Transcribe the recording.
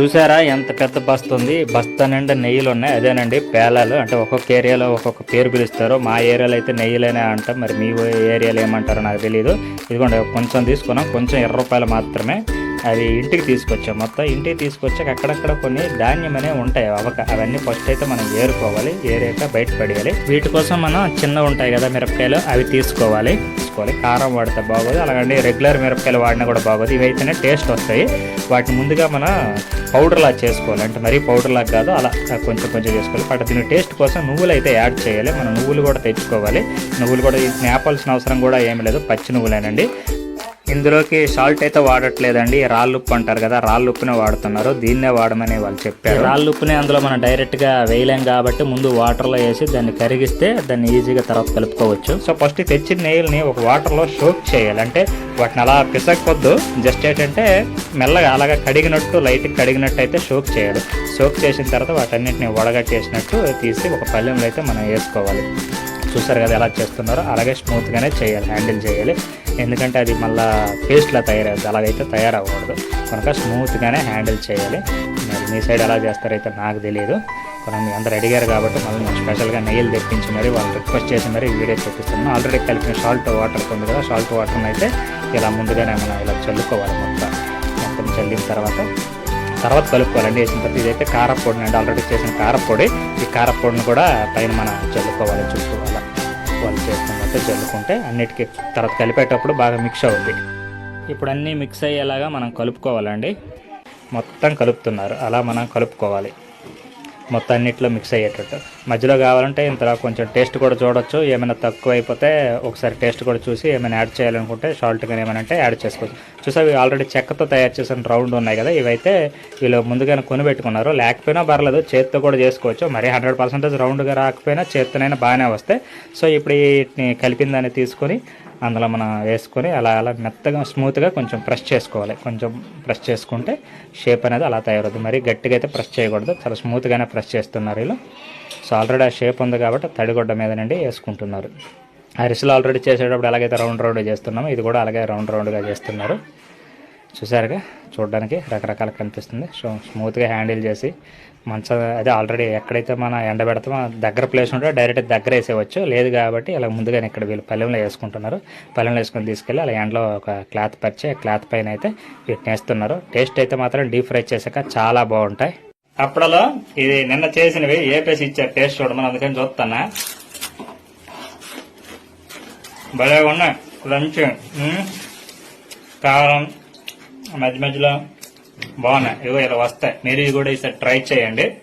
చూసారా? ఎంత పెద్ద బస్తా ఉంది. బస్తా నిండా నెయ్యిలు ఉన్నాయి అదేనండి పేలాలు. అంటే ఒక్కొక్క ఏరియాలో ఒక్కొక్క పేరు పిలుస్తారు. మా ఏరియాలో అయితే నెయ్యిలేనే అంటాం. మరి మీ ఏరియాలో ఏమంటారో నాకు తెలియదు ఇదిగోండి కొంచెం తీసుకున్నాం. కొంచెం ఇరవై రూపాయలు మాత్రమే. అది ఇంటికి తీసుకొచ్చాం. మొత్తం ఇంటికి తీసుకొచ్చాక అక్కడక్కడ కొన్ని ధాన్యం అనేవి ఉంటాయి. అవక అవన్నీ ఫస్ట్ అయితే మనం ఏరుకోవాలి. ఏరాక బయట పడేయాలి. వీటి కోసం మనం చిన్న ఉంటాయి కదా మిరపకాయలు అవి తీసుకోవాలి. తీసుకోవాలి. కారం వాడితే బాగోదు. అలాగంటే రెగ్యులర్ మిరపకాయలు వాడినా కూడా బాగోదు. ఇవి అయితేనే టేస్ట్ వస్తాయి. వాటిని ముందుగా మన పౌడర్లా చేసుకోవాలి. అంటే మరీ పౌడర్లా కాదు. అలా కొంచెం కొంచెం చేసుకోవాలి. బట్ దీని టేస్ట్ కోసం నువ్వులు అయితే యాడ్ చేయాలి. మనం నువ్వులు కూడా తెచ్చుకోవాలి. నువ్వులు కూడా నేపాల్సిన ఆపాల్సిన అవసరం కూడా ఏమి లేదు. పచ్చి నువ్వులేనండి. ఇందులోకి సాల్ట్ అయితే వాడట్లేదండి. రాళ్ళు ఉప్పు అంటారు కదా రాళ్ళు ఉప్పునే వాడుతున్నారు. దీన్నే వాడమని వాళ్ళు చెప్పారు. రాళ్ళు ఉప్పునే అందులో మనం డైరెక్ట్గా వేయలేం కాబట్టి ముందు వాటర్లో వేసి దాన్ని కరిగిస్తే దాన్ని ఈజీగా తర్వాత కలుపుకోవచ్చు. సో ఫస్ట్ తెచ్చిన నెయ్యిల్ని ఒక వాటర్లో సోక్ చేయాలి. అంటే వాటిని అలా పిసకపోద్దు జస్ట్ ఏంటంటే మెల్లగా అలాగా కడిగినట్టు లైట్ కడిగినట్టు అయితే సోక్ చేయాలి. సోక్ చేసిన తర్వాత వాటన్నిటిని వడగట్టేసినట్టు తీసి ఒక పళ్ళెంలో అయితే మనం వేసుకోవాలి. చూసారు కదా ఎలా చేస్తున్నారో అలాగే స్మూత్గానే చేయాలి హ్యాండిల్ చేయాలి. ఎందుకంటే అది మళ్ళీ పేస్ట్లా తయారవుతుంది అలాగైతే తయారవ్వకూడదు. కనుక స్మూత్గానే హ్యాండిల్ చేయాలి. మరి మీ సైడ్ ఎలా చేస్తారైతే నాకు తెలియదు మనం మీ అందరు అడిగారు కాబట్టి మళ్ళీ నేను స్పెషల్గా నెయ్యిలు తెప్పించి మరి వాళ్ళు రిక్వెస్ట్ చేసి మరి వీడియో చూపిస్తున్నాను ఆల్రెడీ కలిపిన సాల్ట్ వాటర్ ఉంది కదా సాల్ట్ వాటర్ని అయితే ఇలా ముందుగానే మనం ఇలా చల్లుకోవాలి మొత్తం. మొత్తం చల్లిన తర్వాత తర్వాత కలుపుకోవాలండి. వేసిన తర్వాత ఇదైతే కారపొడి అండి. ఆల్రెడీ చేసిన కారపొడి. ఈ కారపొడిని కూడా పైన మనం చల్లుకోవాలి చుట్టుకోవాలి. వాళ్ళు వాళ్ళు తర్వాత చల్లుకుంటే అన్నిటికీ తర్వాత కలిపేటప్పుడు బాగా మిక్స్ అవుద్ది. ఇప్పుడు అన్నీ మిక్స్ అయ్యేలాగా మనం కలుపుకోవాలండి. మొత్తం కలుపుతున్నారు. అలా మనం కలుపుకోవాలి. మొత్తం అన్నిట్లో మిక్స్ అయ్యేటట్టు. మధ్యలో కావాలంటే ఇంత కొంచెం టేస్ట్ కూడా చూడొచ్చు. ఏమైనా తక్కువ అయిపోతే ఒకసారి టేస్ట్ కూడా చూసి ఏమైనా యాడ్ చేయాలనుకుంటే సాల్ట్ కానీ ఏమైనా అంటే యాడ్ చేసుకోవచ్చు. చూసా ఇవి ఆల్రెడీ చెక్కతో తయారు చేసిన రౌండ్ ఉన్నాయి కదా ఇవైతే వీళ్ళు ముందుగానే కొనిపెట్టుకున్నారు లేకపోయినా పర్లేదు చేత్తో కూడా చేసుకోవచ్చు. మరి హండ్రెడ్ పర్సెంటేజ్ రౌండ్గా రాకపోయినా చేత్తనైనా బాగానే వస్తాయి. సో ఇప్పుడు వీటిని కలిపిందని దాన్ని తీసుకొని అందులో మనం వేసుకొని అలా అలా మెత్తగా స్మూత్గా కొంచెం ప్రెస్ చేసుకోవాలి. కొంచెం ప్రెస్ చేసుకుంటే షేప్ అనేది అలా తయారవుతుంది. మరి గట్టిగా అయితే ప్రెస్ చేయకూడదు. చాలా స్మూత్గానే ప్రెస్ చేస్తున్నారు వీళ్ళు. సో ఆల్రెడీ ఆ షేప్ ఉంది కాబట్టి తడిగొడ్డ మీద నుండి వేసుకుంటున్నారు. అరిసెలు ఆల్రెడీ చేసేటప్పుడు ఎలాగైతే రౌండ్ రౌండ్ చేస్తున్నామో ఇది కూడా అలాగే రౌండ్ రౌండ్గా చేస్తున్నారు. చూసారుగా చూడడానికి రకరకాల కనిపిస్తుంది. సో స్మూత్గా హ్యాండిల్ చేసి మంచ అదే ఆల్రెడీ ఎక్కడైతే మనం ఎండబెడతామో దగ్గర ప్లేస్ ఉంటే డైరెక్ట్ దగ్గర వేసేవచ్చు లేదు కాబట్టి ఇలా ముందుగానే ఇక్కడ వీళ్ళు పల్లెంలో వేసుకుంటున్నారు. పల్లెంలో వేసుకొని తీసుకెళ్ళి అలా ఎండలో ఒక క్లాత్ పరిచి క్లాత్ పైన అయితే వీటిని వేస్తున్నారు టేస్ట్ అయితే మాత్రం డీప్ ఫ్రై చేశాక చాలా బాగుంటాయి. అప్పుడలో ఇది నిన్న చేసినవి ఏ పేసి ఇచ్చారు టేస్ట్ చూడమని అందుకని చూస్తానా భలే ఉన్నాయి. లంచ్ కారం. మధ్య మధ్యలో బాగున్నాయి. ఇగో ఇలా వస్తాయి. మీరు కూడా ఈసారి ట్రై చేయండి.